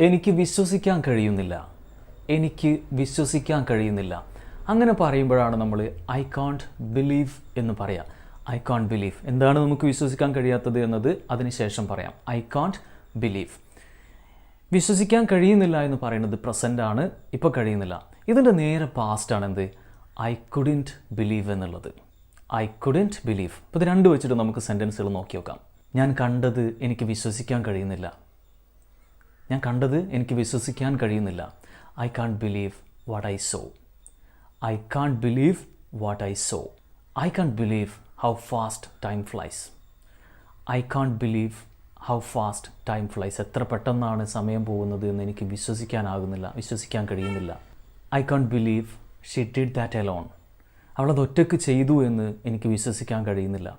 എനിക്ക് വിശ്വസിക്കാൻ കഴിയുന്നില്ല. എനിക്ക് വിശ്വസിക്കാൻ കഴിയുന്നില്ല. അങ്ങനെ പറയുമ്പോഴാണ് നമ്മൾ ഐ കാൺട്ട് ബിലീവ് എന്ന് പറയാം. ഐ കാൺട്ട് ബിലീവ് എന്താണ് നമുക്ക് വിശ്വസിക്കാൻ കഴിയാത്തത് എന്നത് അതിനുശേഷം പറയാം. ഐ കാൺട്ട് ബിലീവ് വിശ്വസിക്കാൻ കഴിയുന്നില്ല എന്ന് പറയുന്നത് പ്രസന്റ് ആണ് ഇപ്പോൾ കഴിയുന്നില്ല. ഇതിന്റെ നേരെ പാസ്റ്റാണ് എന്ത്? ഐ കുഡിന്റ് ബിലീവ് എന്നുള്ളത്. ഐ കുഡിന്റ് ബിലീവ് അപ്പോൾ ഇത് രണ്ട് വെച്ചിട്ട് നമുക്ക് സെന്റൻസുകൾ നോക്കി നോക്കാം. ഞാൻ കണ്ടത് എനിക്ക് വിശ്വസിക്കാൻ കഴിയുന്നില്ല. ഞാൻ കണ്ടത് എനിക്ക് വിശ്വസിക്കാൻ കഴിയുന്നില്ല. I can't believe what I saw I can't believe what I saw I can't believe how fast time flies I can't believe how fast time flies എത്ര പെട്ടെന്നാണ് സമയം പോകുന്നത് എന്ന് എനിക്ക് വിശ്വസിക്കാനാകുന്നില്ല വിശ്വസിക്കാൻ കഴിയുന്നില്ല. I can't believe she did that alone അവളത് ഒറ്റയ്ക്ക് ചെയ്തു എന്ന് എനിക്ക് വിശ്വസിക്കാൻ കഴിയുന്നില്ല.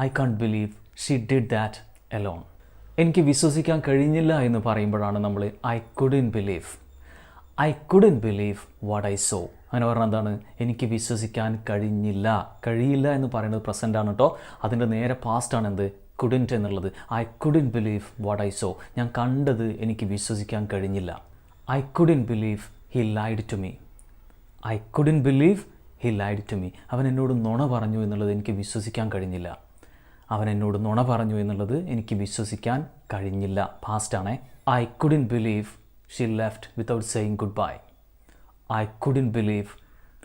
I can't believe she did that alone എനിക്ക് വിശ്വസിക്കാൻ കഴിഞ്ഞില്ല എന്ന് പറയുമ്പോഴാണ് നമ്മൾ I couldn't believe I couldn't believe what I saw അങ്ങനെ പറഞ്ഞാൽ എന്താണ്? എനിക്ക് വിശ്വസിക്കാൻ കഴിഞ്ഞില്ല കഴിയില്ല എന്ന് പറയുന്നത് പ്രസന്റ് ആണ് കേട്ടോ അതിന്റെ നേരെ പാസ്റ്റ് ആണ് എന്ത്? കുഡിന്റ് എന്നുള്ളത്. I couldn't believe what I saw ഞാൻ കണ്ടത് എനിക്ക് വിശ്വസിക്കാൻ കഴിഞ്ഞില്ല. I couldn't believe he lied to me I couldn't believe he lied to me അവൻ എന്നോട് നുണ പറഞ്ഞു എന്നുള്ളത് എനിക്ക് വിശ്വസിക്കാൻ കഴിഞ്ഞില്ല. അവൻ എന്നോട് നുണ പറഞ്ഞു എന്നുള്ളത് എനിക്ക് വിശ്വസിക്കാൻ കഴിഞ്ഞില്ല. പാസ്റ്റാണേ I couldn't believe she left without saying goodbye I couldn't believe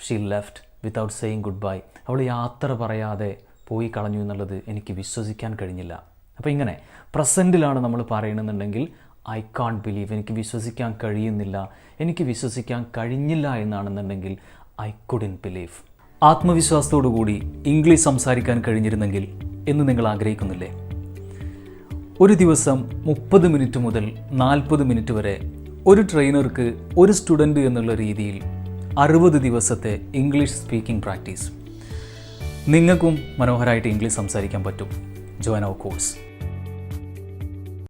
she left without saying goodbye അവൾ യാത്ര പറയാതെ പോയി കളഞ്ഞു എന്നുള്ളത് എനിക്ക് വിശ്വസിക്കാൻ കഴിഞ്ഞില്ല. അപ്പോൾ ഇങ്ങനെ പ്രസന്റിലാണ് നമ്മൾ പറയണമെന്നുണ്ടെങ്കിൽ ഐ കാൺട്ട് ബിലീവ് എനിക്ക് വിശ്വസിക്കാൻ കഴിയുന്നില്ല. എനിക്ക് വിശ്വസിക്കാൻ കഴിഞ്ഞില്ല എന്നാണെന്നുണ്ടെങ്കിൽ ഐ കുഡിൻ ബിലീവ് ആത്മവിശ്വാസത്തോടു കൂടി ഇംഗ്ലീഷ് സംസാരിക്കാൻ കഴിഞ്ഞിരുന്നെങ്കിൽ എന്ന് നിങ്ങൾ ആഗ്രഹിക്കുന്നില്ലേ? ഒരു ദിവസം മുപ്പത് മിനിറ്റ് മുതൽ നാൽപ്പത് മിനിറ്റ് വരെ ഒരു ട്രെയിനർക്ക് ഒരു സ്റ്റുഡന്റ് എന്നുള്ള രീതിയിൽ അറുപത് ദിവസത്തെ ഇംഗ്ലീഷ് സ്പീക്കിംഗ് പ്രാക്ടീസ്. നിങ്ങൾക്കും മനോഹരമായിട്ട് ഇംഗ്ലീഷ് സംസാരിക്കാൻ പറ്റും. Join our course.